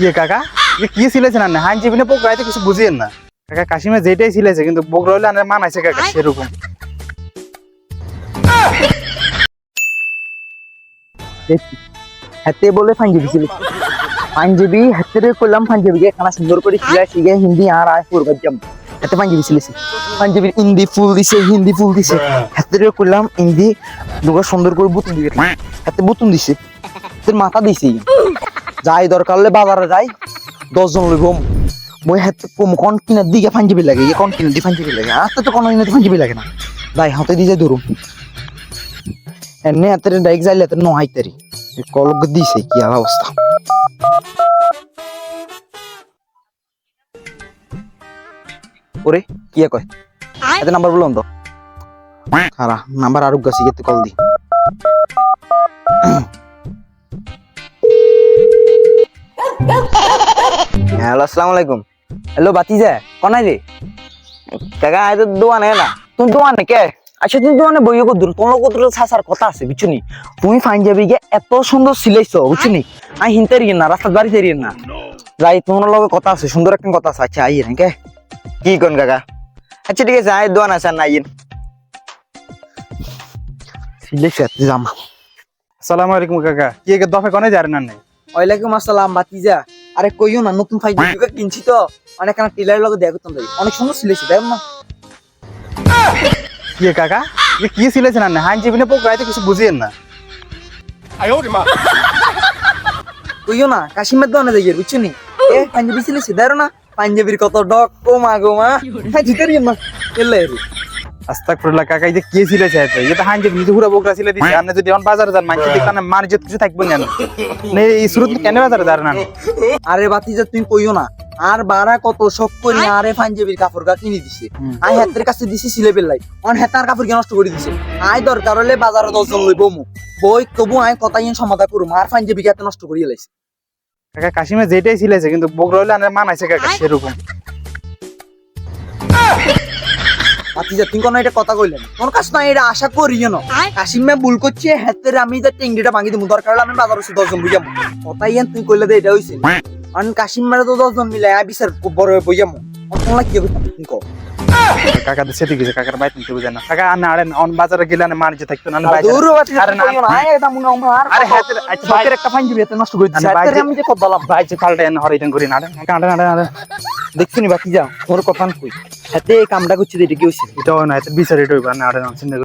কি কাকা? কি সিলেছেন না হাইন রাইতে কিছু বুঝিয়েন না। কাকা কাশিমে যেটাই সিলেছে কিন্তু আনার কাকা সেরকম হাতে বলে পাঞ্জাবি ছিল পাঞ্জাবি হাতে করলাম খানা সুন্দর করে সিলাই শিখে হিন্দি আর আয় করবার যাম হাতে পাঞ্জাবি ছিলেছে পাঞ্জাবির হিন্দি ফুল দিছে হিন্দি ফুল দিছে। হাতে করলাম হিন্দি দুটো সুন্দর করে বুতুন দিবে হাতে বুতুন দিছে। তোর মাথা দিছে যাই দরকার হলে বাজারে যাই। দশজন লইব। মই হাতে কম কোন কিনার দিকে পাঞ্জাবি লাগে ইয়ে কোন কিনার দিকে পাঞ্জাবি লাগে। আস্তে তো কোনো কিনার পাঞ্জাবি লাগে না। যাই হাতে দিয়ে যাই ধরুন এনে হাতে ডাইক যাইলে হাতে নহাইতারি কলক দিছে কি আর অবস্থা? ওরে কি কয়? এতে নাম্বার বললাম তো। খারা নাম্বার আরও গাছি গেতে কল দি। হ্যালো, আসসালামু আলাইকুম। হ্যালো, বাতিজা কোনাই রে কাকা আয় তো দোয়ানে না তুমি দোয়ানে কে? আচ্ছা তুমি দোয়ানে বইয়ে কর দূর? তোমার কত সাসার কথা আছে, বুঝছ নি? তুমি পাঞ্জাবি গে এত সুন্দর সিলাইছো বুঝছ নি? আমি হিনতে রিয়ে না, রাস্তার বাড়িতে রিয়ে না। যাই, তোমার লগে কথা আছে, সুন্দর একটা কথা আছে। আচ্ছা আইয়ে কে? কি কোন কাকা? আচ্ছা ঠিক আছে আয় দোয়ান আছে না আইয়েন সিলেক্ট জামা। আসসালামু আলাইকুম, কাকা। কি দফে কোনে যারেন না ওয়ালাইকুম আসসালাম বাতিজা আরে কইও না নতুন কিনছি তো? অনেক কানা টেলারের লগে দেখা করতাম অনেক সুন্দর সিলাইছে দেখ না কি কাকা? কি সিলেছেন না? হাইন চেপিনে পোক রাইতে কিছু বুঝিয়েন না। কইও না কাশিমের দোকানে যাই বুঝছ নি? এ পাঞ্জাবি সিলেছে দেখো না? পাঞ্জাবির কত ডক ও মা গো মা। হ্যাঁ জিতে না এলে রে। আস্তাগফিরুল্লাহ কাকা এই যে কি এটা দিছে আপনি যদি এখন বাজারে যান মানছি দেখতে না মান ইজ্জত কিছু থাকবে না। নে এই শুরুতে কেন বাজারে যান না আরে বাতিজা তুই কইও না আর বারা কত শখ করি আরে পাঞ্জাবির কাপড় গা কিনে দিছে। আই হাতের কাছে দিছি সিলে বেলাই অন হেতার কাপড় কে নষ্ট করে দিছে। আই দরকার হলে বাজারে দশজন লইব মু। বই তবু আই কথা ইন সমাধা করুম আর পাঞ্জাবি কে নষ্ট করিয়ে লাইছে। কাকা কাশিমে যেটাই সিলেছে কিন্তু বগরা হইলে আনার মানাইছে কাকা সেরকম। বাতিজা তুই কোন এটা কথা কইলেন। তোর কাছে না এটা আশা করি করিও না কাশিমে ভুল করছে হাতের আমি যে টেঙ্গিটা ভাঙি দিমু দরকার হলে আমি বাজার হচ্ছে দশজন বুঝাম। কথাই তুই কইলে দে এটা হইছে। কারণ কাশিম মেরে তো দশজন মিলে আই বিচার বড় হয়ে বুঝাম। তোমরা কি তুমি কও কাকা তো সেটি গেছে কাকার বাইতে নিতে বুঝে না। কাকা আনে আরে অন বাজারে গেলে মান ইজ্জত থাকতো না দূর আরে না, কইও না আমার আরে হাতের আচ্ছা একটা এত নষ্ট করে দিছে আমি যে কত বললাম। বাইরে ফালটা এনে হরিদান করি না আরে। আরে আরে আরে দেখছি নি বাকি যা তোর কথা কই? হাতে কামটা করছি এটা কি হচ্ছে এটা না বিচার এটা না আর চিন্তা